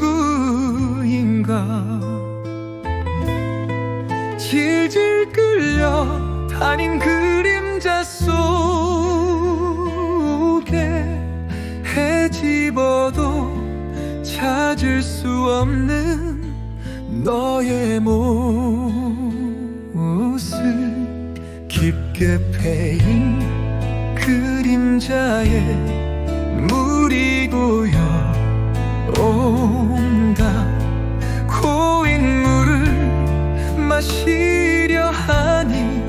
누구인가? 질질 끌려 다닌 그림자 속에 헤집어도 찾을 수 없는 너의 모습. 깊게 패인 그림자에 물이 고여 온갖 고인 물을 마시려 하니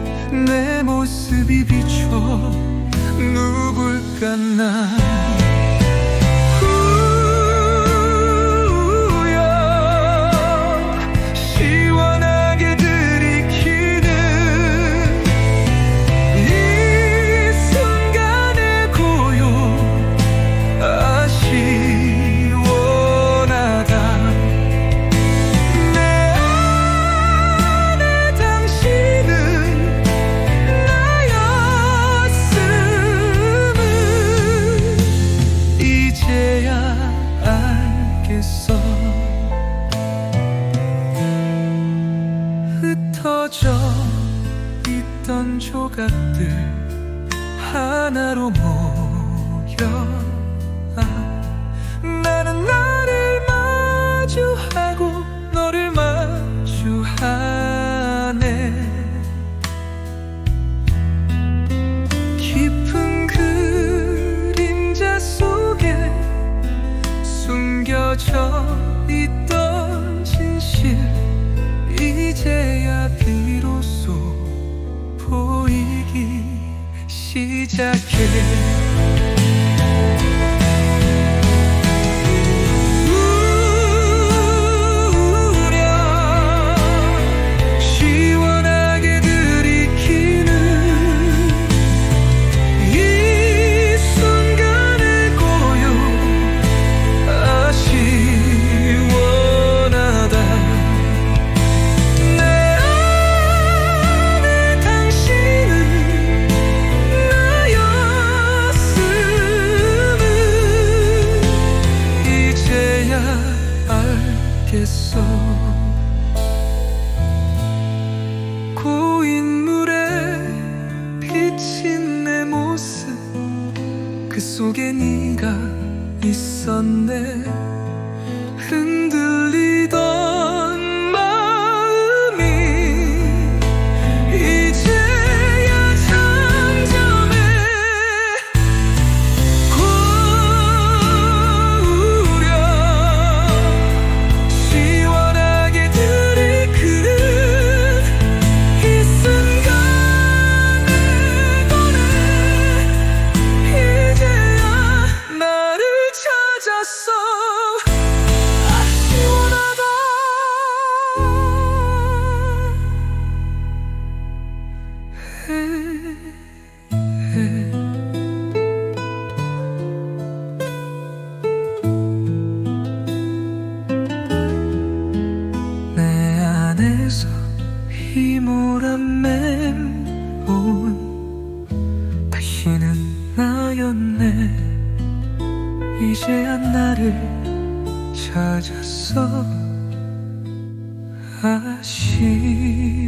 내 모습이 비춰 누굴까 나 흩어져 있던 조각들 하나로 모여 시작 속에 네가 있었네 다시는 나였네. 이제야 나를 찾았어. 아시원하다